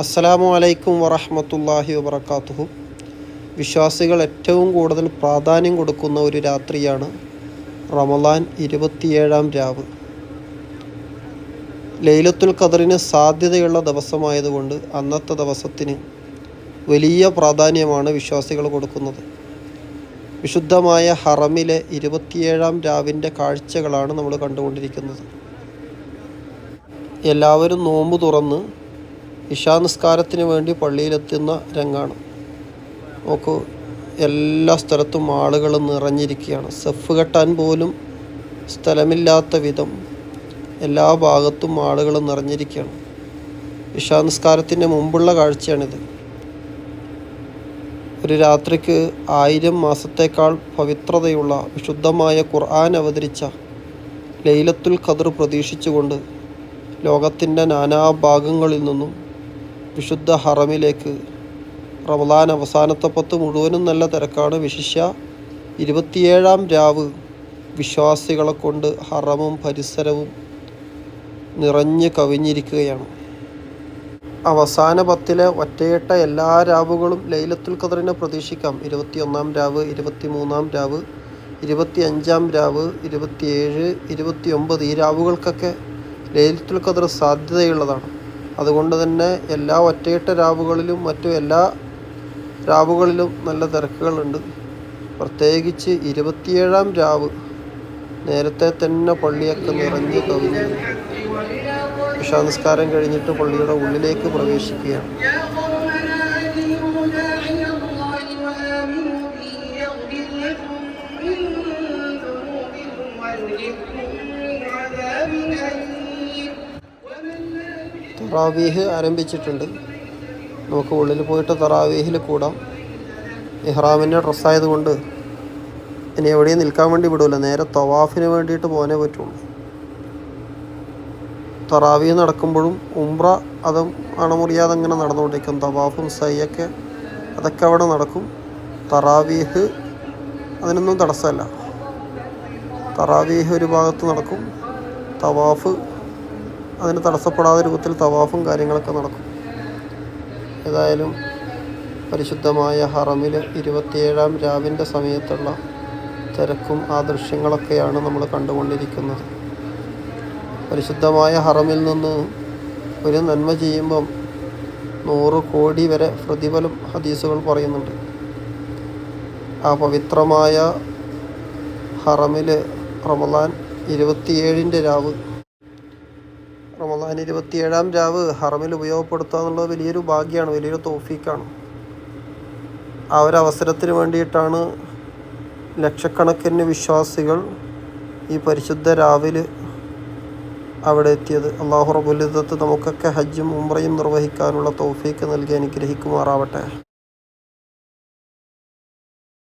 അസ്സലാമു അലൈക്കും വറഹമത്തല്ലാഹി വബർക്കാത്തുഹു വിശ്വാസികൾ ഏറ്റവും കൂടുതൽ പ്രാധാന്യം കൊടുക്കുന്ന ഒരു രാത്രിയാണ് റമലാൻ ഇരുപത്തിയേഴാം രാവ്. ലൈലത്തുൽ ഖദറിന് സാധ്യതയുള്ള ദിവസമായതുകൊണ്ട് അന്നത്തെ ദിവസത്തിന് വലിയ പ്രാധാന്യമാണ് വിശ്വാസികൾ കൊടുക്കുന്നത്. വിശുദ്ധമായ ഹറമിലെ ഇരുപത്തിയേഴാം രാവിന്റെ കാഴ്ചകളാണ് നമ്മൾ കണ്ടുകൊണ്ടിരിക്കുന്നത്. എല്ലാവരും നോമ്പ് തുറന്ന് ഇഷാനിസ്കാരത്തിന് വേണ്ടി പള്ളിയിലെത്തുന്ന രംഗാണ്. നോക്കൂ എല്ലാ സ്ഥലത്തും ആളുകൾ നിറഞ്ഞിരിക്കുകയാണ്. സെഫ് കെട്ടാൻ പോലും സ്ഥലമില്ലാത്ത വിധം എല്ലാ ഭാഗത്തും ആളുകൾ നിറഞ്ഞിരിക്കുകയാണ്. ഇഷാനിസ്കാരത്തിന്റെ മുമ്പുള്ള കാഴ്ചയാണിത്. ഒരു രാത്രിക്ക് ആയിരം മാസത്തേക്കാൾ പവിത്രതയുള്ള വിശുദ്ധമായ ഖുർആൻ അവതരിച്ച ലൈലത്തുൽ ഖദർ പ്രതീക്ഷിച്ചുകൊണ്ട് ലോകത്തിന്റെ നാനാഭാഗങ്ങളിൽ നിന്നും വിശുദ്ധ ഹറമിലേക്ക് റമദാൻ അവസാനത്തെ പത്ത് മുഴുവനും നല്ല തിരക്കാണ്. വിശിഷ്യ ഇരുപത്തിയേഴാം രാവ് വിശ്വാസികളെ കൊണ്ട് ഹറമും പരിസരവും നിറഞ്ഞു കവിഞ്ഞിരിക്കുകയാണ്. അവസാന പത്തിലെ ഒറ്റയിട്ട എല്ലാ രാവുകളും ലൈലത്തുൽ ഖദറിനെ പ്രതീക്ഷിക്കാം. ഇരുപത്തിയൊന്നാം രാവ് ഇരുപത്തിമൂന്നാം രാവ് ഇരുപത്തിയഞ്ചാം രാവ് ഇരുപത്തിയേഴ് ഇരുപത്തിയൊമ്പത് ഈ രാവുകൾക്കൊക്കെ ലൈലത്തുൽ ഖദർ സാധ്യതയുള്ളതാണ്. അതുകൊണ്ട് തന്നെ എല്ലാ ഒറ്റയിട്ട രാവുകളിലും മറ്റു എല്ലാ രാവുകളിലും നല്ല തിരക്കുകളുണ്ട്. പ്രത്യേകിച്ച് ഇരുപത്തിയേഴാം രാവ് നേരത്തെ തന്നെ പള്ളിയൊക്കെ നിറഞ്ഞ് കവിഞ്ഞു വിഷാനസ്കാരം കഴിഞ്ഞിട്ട് പള്ളിയുടെ ഉള്ളിലേക്ക് പ്രവേശിക്കുകയാണ് തറാവീഹ് ആരംഭിച്ചിട്ടുണ്ട്. നമുക്ക് ഉള്ളിൽ പോയിട്ട് തറാവീഹിൽ കൂടാം. ഇഹ്റാമിന്റെ ഡ്രസ്സായതുകൊണ്ട് ഇനി എവിടെയും നിൽക്കാൻ വേണ്ടി വിടൂല. നേരെ തവാഫിന് വേണ്ടിയിട്ട് പോകാനേ പറ്റുള്ളൂ. തറാവീഹ് നടക്കുമ്പോഴും ഉംറ അതും അണമുറിയാതെ അങ്ങനെ നടന്നുകൊണ്ടിരിക്കും. തവാഫും സയ്യൊക്കെ അതൊക്കെ അവിടെ നടക്കും. തറാവീഹ് അതിനൊന്നും തടസ്സമല്ല. തറാവീഹ് ഒരു ഭാഗത്ത് നടക്കും. തവാഫ് അതിന് തടസ്സപ്പെടാതെ രൂപത്തിൽ തവാഫും കാര്യങ്ങളൊക്കെ നടക്കും. ഏതായാലും പരിശുദ്ധമായ ഹറമിൽ ഇരുപത്തിയേഴാം രാവിന്റെ സമയത്തുള്ള തിരക്കും ആ ദൃശ്യങ്ങളൊക്കെയാണ് നമ്മൾ കണ്ടുകൊണ്ടിരിക്കുന്നത്. പരിശുദ്ധമായ ഹറമിൽ നിന്ന് ഒരു നന്മ ചെയ്യുമ്പം നൂറ് കോടി വരെ പ്രതിഫലം ഹദീസുകൾ പറയുന്നുണ്ട്. ആ പവിത്രമായ ഹറമിൽ റമദാൻ ഇരുപത്തിയേഴിന്റെ രാവ് റമദാൻ ഇരുപത്തിയേഴാം രാവ് ഹറമിൽ ഉപയോഗപ്പെടുത്തുക എന്നുള്ളത് വലിയൊരു ഭാഗ്യമാണ് വലിയൊരു തോഫീക്കാണ്. ആ ഒരു അവസരത്തിന് വേണ്ടിയിട്ടാണ് ലക്ഷക്കണക്കിന് വിശ്വാസികൾ ഈ പരിശുദ്ധ രാവിൽ അവിടെ എത്തിയത്. അള്ളാഹു റബുലിദത്ത് നമുക്കൊക്കെ ഹജ്ജും ഉമ്രയും നിർവഹിക്കാനുള്ള തോഫീക്ക് നൽകി അനുഗ്രഹിക്കുമാറാവട്ടെ.